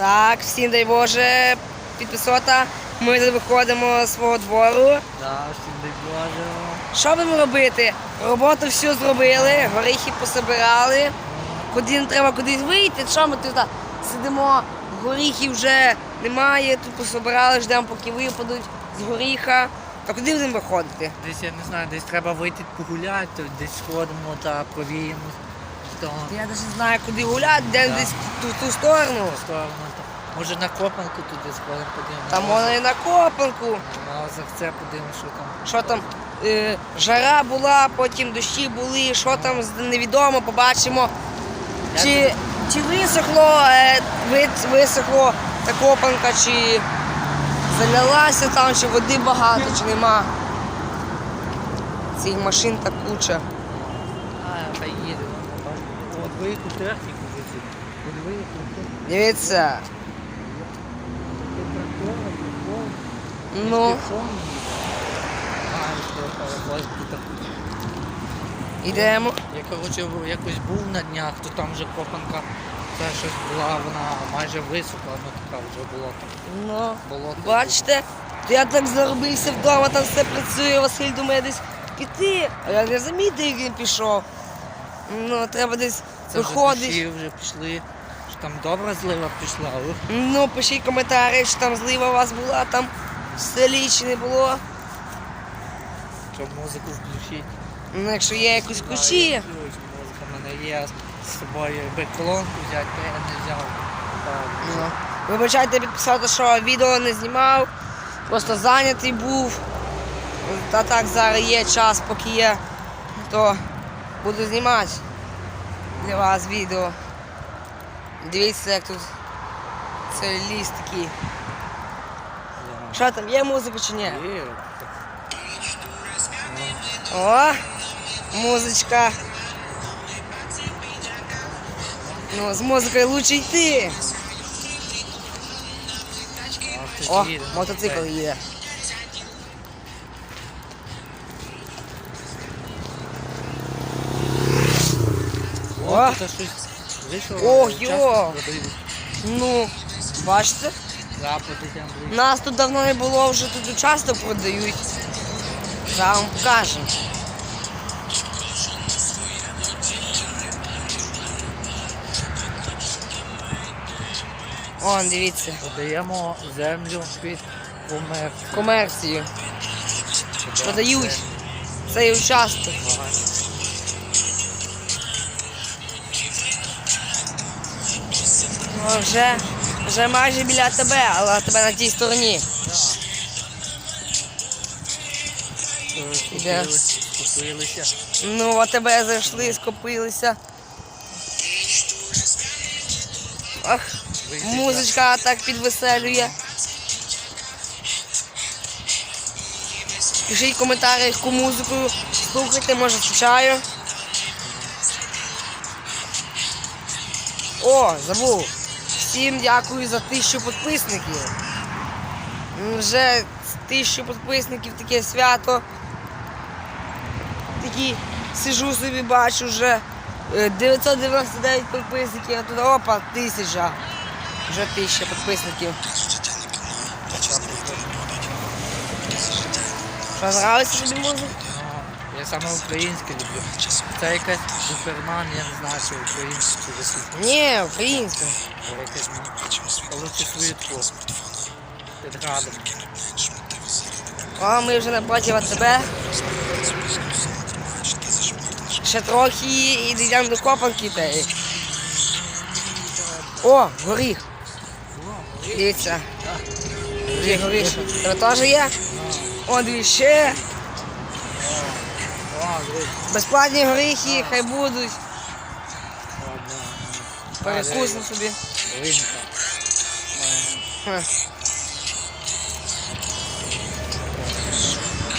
Так, всім дай Боже, підписота. Ми виходимо з свого двору. Да, всім дай Боже. Що будемо робити? Роботу всю зробили, горіхи пособирали. Куди не треба кудись вийти. Що ми тут сидимо, горіхів вже немає, тут пособирали, ждемо, поки випадуть з горіха. А куди будемо виходити? Десь я не знаю, десь треба вийти погуляти, десь сходимо та повіємо. Я навіть не знаю, куди гуляти, де Так. десь в ту, в ту сторону. Може на копанку туди сходимо, подивимося. Там можна і на копанку. На озерце подивимося, що там. Що там е, жара була, потім дощі були, що там невідомо, побачимо. Я Чи, чи висохло, е, ви- висохло та копанка, чи залялася там, чи води багато, чи нема. Цих машин та куча. А, та їде. От техніку вже виїхав техніку. Дивіться, ну, йдемо. Я коротше якось був на днях, то там вже копанка це щось була, вона майже висохла, ну така вже була там Ну, болото. бачите, я так заробився вдома, там все працює, Василь думає десь піти, а я не замітив, як він пішов. Ну, треба десь Це вже виходить. дощі вже пішли, що там добра злива пішла. Ну, пишіть коментарі, що там злива у вас була, там селі не було. Щоб музику включити. Ну, якщо є якісь кущі. Я включу, Музика в мене є з собою, якби колонку взяти, то я не взяв. Ну, Вибачайте підписати, що відео не знімав, просто зайнятий був. Та так зараз є час, поки є, то буду знімати для вас відео. Дивіться, як тут це ліс такий. Що там, є музика чи ні? Є. О, музичка. Ну, з музикою лучше йти. А, хтось О, їде. мотоцикл їде. О. О, тут щось вийшло. Ох, часто йо. продають. Ну, бачите? Нас тут давно не було, вже тут часто продають. Зараз вам покажемо. Вон, дивіться, Подаємо землю під комер. комерцію. Продають цей участок. О, вже, вже майже біля тебе, але тебе на тій стороні. Іде. Ну, а тебе зайшли, скопилися. Ах, музичка так підвеселює. Пишіть в коментарях, яку музику слухайте, може включаю. О, забув. Всім дякую за тисячу підписників. Вже тисячу підписників таке свято. Такі сижу собі, бачу вже е, 999 підписників, а тут опа, тисяча. Вже тисяча підписників. Що, нравиться тобі музика? Я саме українське люблю. Це якась суперман, я не знаю, чи українське, чи російське. Ні, українська. Але ну, Лучше швидко. Під градом. О, ми вже напроти тебе. Ще трохи і дійдемо до копанки. Та О, горіх. Дивіться. Дві горіх. Тебе теж є? О, дві ще. Безплатні горіхи, хай будуть. Перекусимо собі.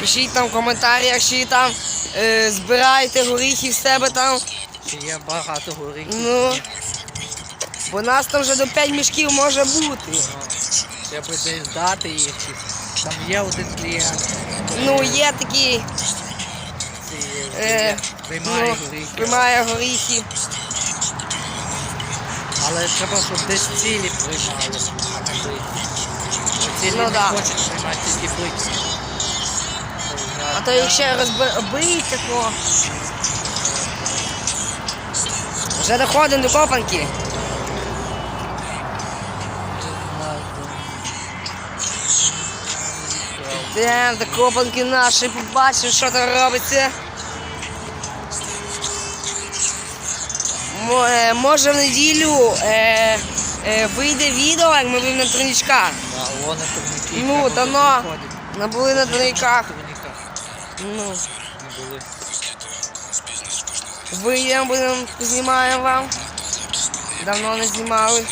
Пишіть там в коментарях, чи там е, збираєте горіхи в себе там. Чи є багато горіхів? Ну, бо нас там вже до 5 мішків може бути. Треба десь дати їх. Там є один клієнт, Ну, є такі, який Е, приймає ну, горіхи. приймає горіхи. Але треба, щоб десь цілі приймали. Цілі Ну не да. хочуть приймати тільки бити. А то якщо розбиється, то. Вже доходимо до копанки. Йдемо до копанки нашої, побачимо, що там робиться. Може в неділю е, е, вийде відео, як ми були на турнічках. Да, вони турніки. Ну, давно. виходити. Ми були на турніках. Ну, не були. вийдемо, будемо знімаємо вам. Давно не знімали.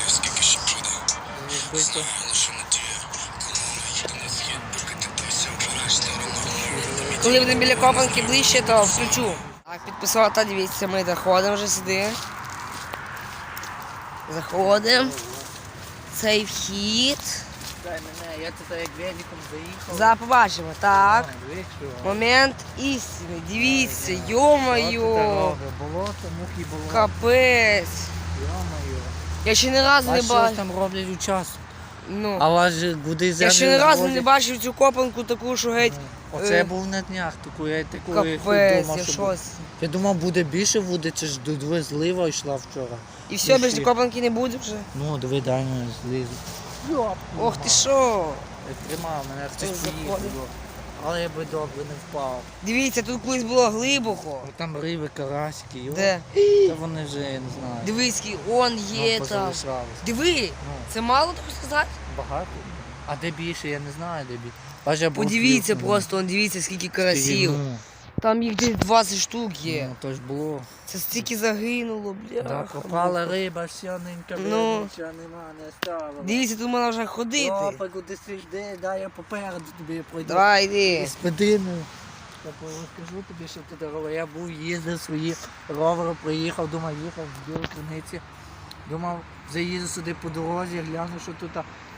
Коли будемо біля копанки ближче, то включу. Так, підписала, дивіться, ми доходимо вже сюди. Заходимо. Цей вхід. Дай мене, я тут як великом заїхав. За побачимо. Так. Момент істини. Дивіться, йо-моє. Болото, мухи болото. Капець. Йо-моє. Я ще не разу А не що там роблять участок? Ну. А вас же куди землю Я ще ні разу не бачив цю копанку таку, що геть. Ну, Оце я Е, був на днях, таку я таку Капець, думав, я що щось. Я думав, буде більше води, це ж дві злива йшла вчора. І все, без більше копанки не буде вже. Ну, диви, дай мене злізу. Ох ти що. Тримав мене хтось Хтось поїхав. Але я би добре не впав. Дивіться, тут колись було глибоко. О, Там риби, карасики, йо. Де? Та вони вже, я не знаю. Дивись, який он є ну, там. позалишались. Диви, Ну, це мало так сказати? багато. А де більше, я не знаю, де більше. Подивіться ну, просто, он дивіться, скільки скільки, карасів. Там їх десь 20 штук є. ну, то ж було. Це стільки загинуло, бля. Да, пропала риба, все ненька, Ну. нічого нема, не ставила. Дивіться, тут можна вже ходити. Опа, куди сиди, дай я попереду тобі пройду. Давай йди. З спидиною. Розкажу тобі, що ти робив. Я був, їздив свої ровери, приїхав, думав, їхав в білій криниці. Думав, заїду сюди по дорозі, гляну, що тут.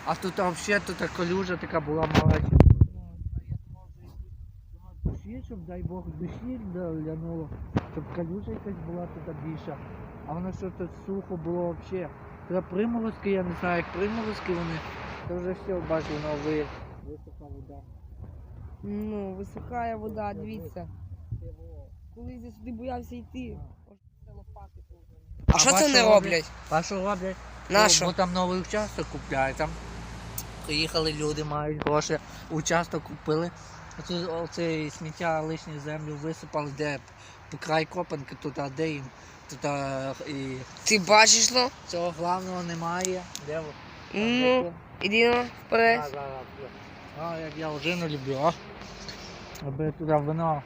А тут взагалі тут калюжа така була маленька. Душі, щоб дай Бог душі лянуло, щоб калюжа якась була тут більша. А воно що тут сухо було взагалі. Це приморозки, я не знаю, як приморозки вони. Це вже все бачу, воно ви, висока вода. Ну, висихає вода, дивіться. Колись я сюди боявся йти. А що це не роблять? А що роблять? На Бо там новий участок купляють. Там приїхали люди, мають гроші, участок купили. Оце, оце сміття лишню землю висипали, де по край копанки, тут а де їм. Тут а, і Ти бачиш, ну? цього головного немає. Де? Ну, іди ну, А, вперед. зараз. А, як я ожину люблю, а? Аби туди вино.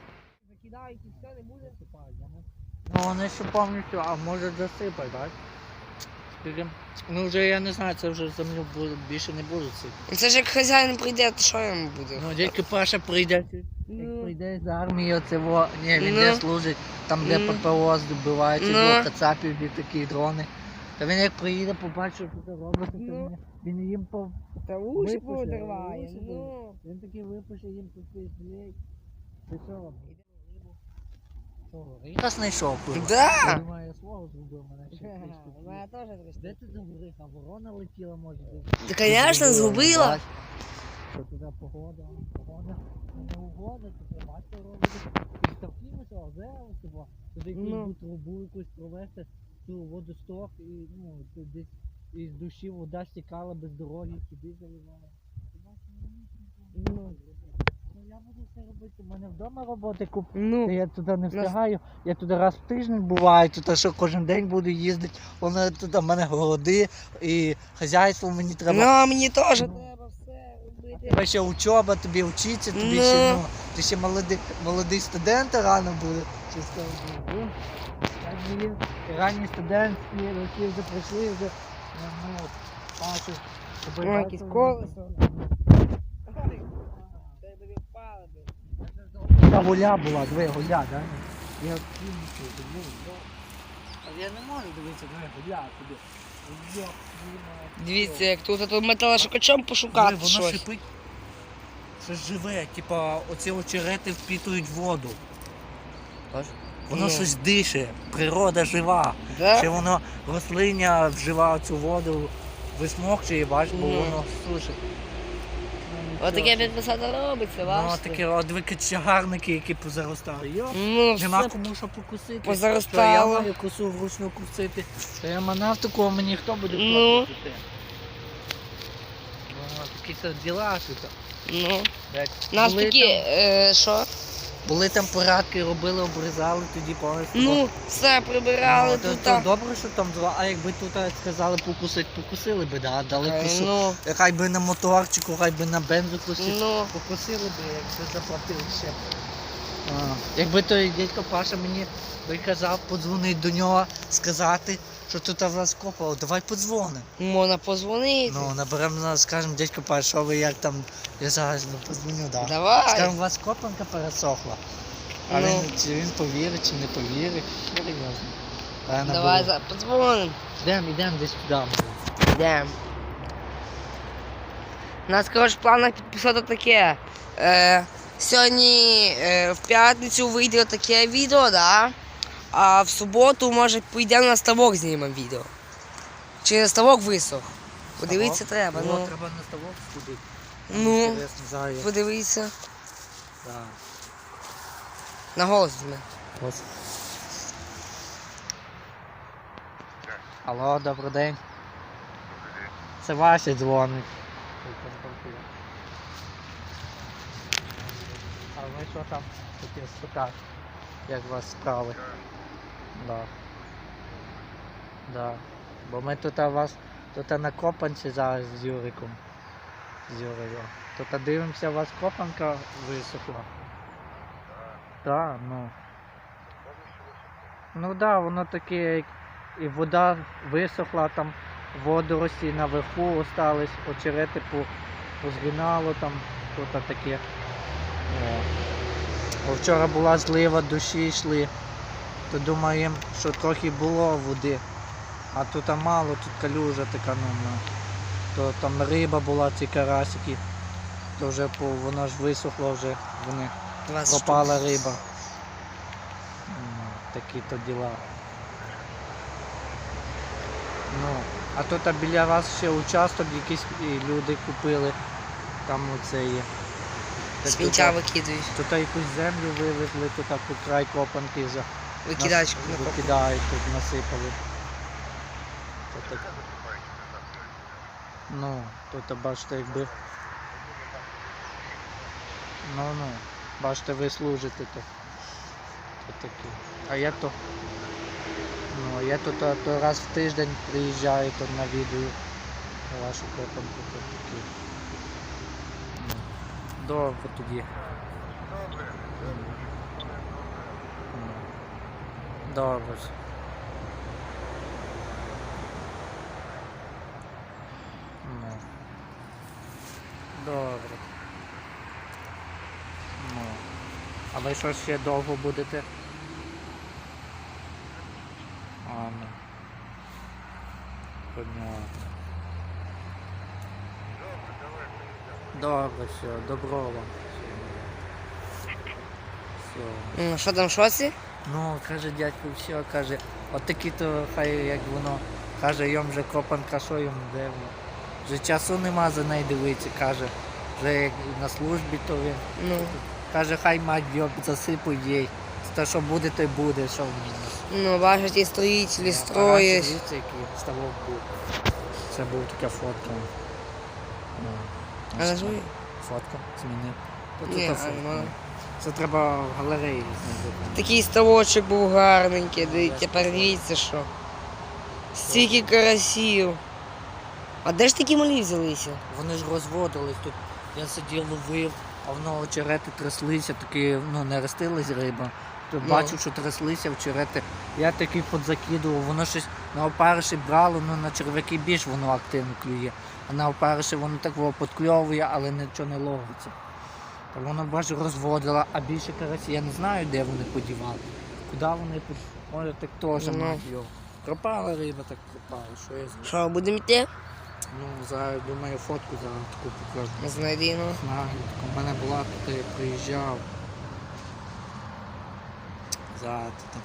Закидають і все, не буде. Ну вони ще повністю, а може засипать, так? Скільки? Ну вже я не знаю, це вже землю буде- більше не буде сипати. Це ж як хазяїн прийде, то що йому буде? Ну тільки Паша прийде, як Ну, прийде з армії, оце во, ні, він Ну. де служить, там де Ну. ППО здобивають, Ну. кацапів і такі дрони. Та він як приїде, побачить, що це робиться, то Ну. він, він їм по... та уші Ну. Він такий випише їм тут блядь. Ти що робиш? Я знайшов. Да. я свого згубив мене ще трішки. Мене теж трошки. Де ти загорих? А ворона летіла, може десь? Та, конечно, згубила. Що туди погода, погода, не угода, тут бачите робити. Підставкимося, озеро, типу, туди якусь Ну. трубу якусь провести, цю водосток і ну, тут десь із душі вода стікала без дороги, сюди заливала. Ти. Ну я буду все робити, у мене вдома роботи куп. Ну. Я туди не встигаю, я туди раз в тиждень буваю, тут що кожен день буду їздити. Воно тут в мене городи і хазяйство мені треба. Ну, а мені теж треба все робити. Тебе ще учоба, тобі вчиться, тобі Ну. ще ну, ти ще молодий, молодий студент рано буде. Чисто ну, так мені ранні студентські роки вже пройшли, вже ну, ну, тебе Ой, якесь бачу, колесо. Ой, це тобі впало, блін. Та гуля була, диви, гуля, да? Я да. А я не можу дивитися, диви, гуля тобі. Дивіться, як тут, тут металошукачом пошукати воно щось. шипить. Щось живе, типа оці очерети впітують воду. Бачиш? Воно Ну. щось дише, природа жива. Да? Ще воно рослиння вжива цю воду, висмокчує, бач, бо Ну. воно сушить. Отаке підписати робиться, Ну, такі от дикі чагарники, які позаростали. Йо, Ну, нема все кому що покусити. позаростало. Що я маю косу вручну кусити. Та я манав такого, мені хто буде Ну. платити? Ну, такі це діла тут. Ну. Як Нас були такі, там- е, що? Були там порадки, робили, обрізали, тоді повністю. Ну, все прибирали то, тут. то а. добре, що там два, а якби тут сказали покусити, покусили би, да, дали Е, косу. Ну, Хай би на моторчику, хай би на бензу кусити, ну, Покусили би, якби заплатили ще. А, якби той дядько Паша мені би казав, подзвонити до нього, сказати, що тут у вас копало, давай подзвони. можна позвонити. Ну, наберемо, скажемо, дядько Паш, що ви як там, я зараз ну, подзвоню, да. Давай. Скажемо, у вас копанка пересохла. А Ну. він, чи він повірить, чи не повірить, серйозно. Та я Давай наберу. за подзвонимо. Йдемо, йдемо десь туди. Йдемо. У нас, коротше, в планах підписати таке. Е, сьогодні е, в п'ятницю вийде таке відео, да? а в суботу, може, поїдемо на ставок знімемо відео. Чи на ставок висох? Подивитися треба. Ну, Ну, треба на ставок сходити. Ну. Інтересно, зараз. подивитися. Да. На голос візьми. Ось. Алло, добрий день. Це Вася дзвонить. А ви що там хотів спитати? Як у вас справи? Да. Да. Бо ми тут у вас тут на копанці зараз з Юриком. З Юрою. Тут дивимося, у вас копанка висохла. Так, ну. Ну так, да, воно таке, як і вода висохла, там водорості наверху остались, очерети по, позгинало там, тут таке. О. Вчора була злива, душі йшли, то думаємо, що трохи було води, а тут мало, тут калюжа така, ну, ну. то там риба була, ці карасики, то вже по, воно ж висохло вже, вони пропала риба. Ну, такі то діла. Ну, а тут біля вас ще участок якийсь і люди купили. Там оце є. Так Сміття тут, викидують. тут якусь землю вивезли, тут по край копанки за Викидачку нас- на викидають, тут насипали. То так. Ну, тут бачите, якби. Ну ну, бачите, ви служите то. То такі. А я то. Ну, я тут а, то раз в тиждень приїжджаю, то навідую вашу копанку, то такі. Добре тоді. Добре. Добре. Добре. Ну. А ви що ще довго будете? А, ну. Понятно. Добре, все, добро вам. Все. Ну, що там, шоці? Ну, каже дядько, все, каже, от такі то хай як воно, каже, йому вже копанка, що йому де. Вже часу нема за неї дивитися, каже, вже як на службі, то він. Ну, Каже, хай мать йоб засипуть їй. Те, що буде, то й буде, що в ньому. ну бачите, і дивіться, який ставок був. Це був така фотка. Ну, Ось. Фотка Ні, тут а нема. Це треба в галереї знайти. Такий ставочок був гарненький, дивіться, тепер дивіться що. Стільки карасів. А де ж такі малі взялися? Вони ж розводились тут. Я сидів, ловив, а воно очерети тряслися, такі, ну не ростилась риба. То Ну. бачив, що тряслися очерети. Я такий подзакидував, воно щось на опариші брало, ну на черв'яки більш воно активно клює. А на опариші воно так подкльовує, але нічого не ловиться. Та воно бачу розводило, а більше карасі, я не знаю, де вони подівали. Куди вони. Може так теж Ну. мать його. Пропала риба, так пропала. Що я знаю. Що, будемо йти? Ну, зараз думаю, фотку зараз таку покажу. Знайди, ну. Знаю, у мене була тут, я приїжджав. показати. Там.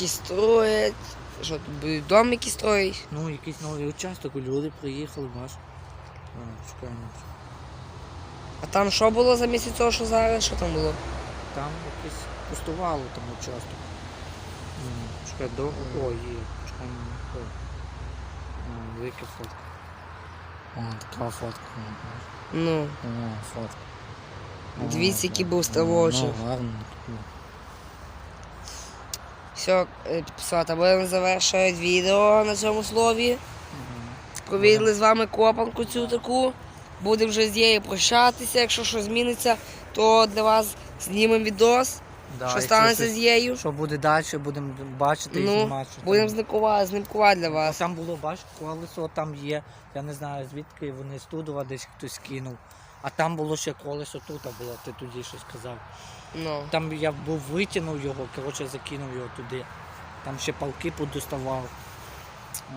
Ті строять. Що тут будуть дом які строїть? Ну, якийсь новий участок, люди приїхали, бач. А, ну, А там що було за місяць того, що зараз? Що там було? Там якесь пустувало там участок. М, Чекай, до... О, є. Чекай, ну, о. Велика фотка. О, така фотка. ну, бач. Ну, О, фотка. Дивіться, який був ну, ставочок. Ну, гарно. ну. Все, підписати. Будемо завершувати відео на цьому слові. Провідали з вами копанку цю таку. Будемо вже з нею прощатися. Якщо щось зміниться, то для вас знімемо відос, Да, що станеться з нею. Що буде далі, будемо бачити і Ну, знімати. що Будемо там. знімкувати, знімкувати для Ну, вас. Там було, бач, колесо там є. Я не знаю звідки вони з Тудова десь хтось кинув. А там було ще колесо тут було, ти тоді щось казав. No. Там я був витягнув його, коротше, закинув його туди. Там ще палки подоставав.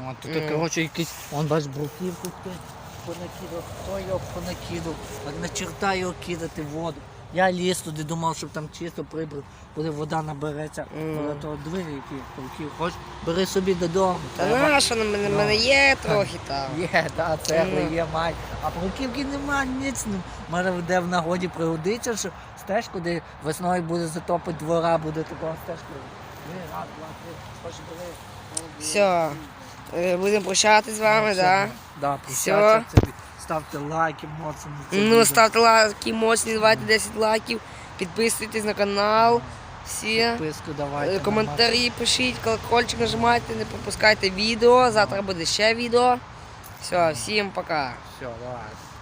От, тут, mm. коротше, якийсь, он бач, бруківку понакидав, хто його понакидав, на черта його кидати в воду. Я ліз туди, думав, щоб там чисто прибрав, коли вода набереться. Коли то двері, які палки, хоч бери собі додому. Та Треба. наша на мене, Ну. мене є трохи там. Є, да, цегли Ну. є, мать. А бруківки нема, ніц. ну, Може, де в нагоді пригодиться, що стежку, де весною буде затопить двора, буде такого стежку. Бери, раз, два, три, хоч бери. Все. Е, Будемо прощатися з вами, Ну, так? все, Да, прощатися тобі. Ставте лайки, моцні. Ну, ставте лайки моцні, давайте 10 лайків, підписуйтесь на канал. Всі. Підписку Е, давайте. Коментарі пишіть, колокольчик нажимайте, не пропускайте відео. Завтра буде ще відео. Все, всім пока. Все, давай.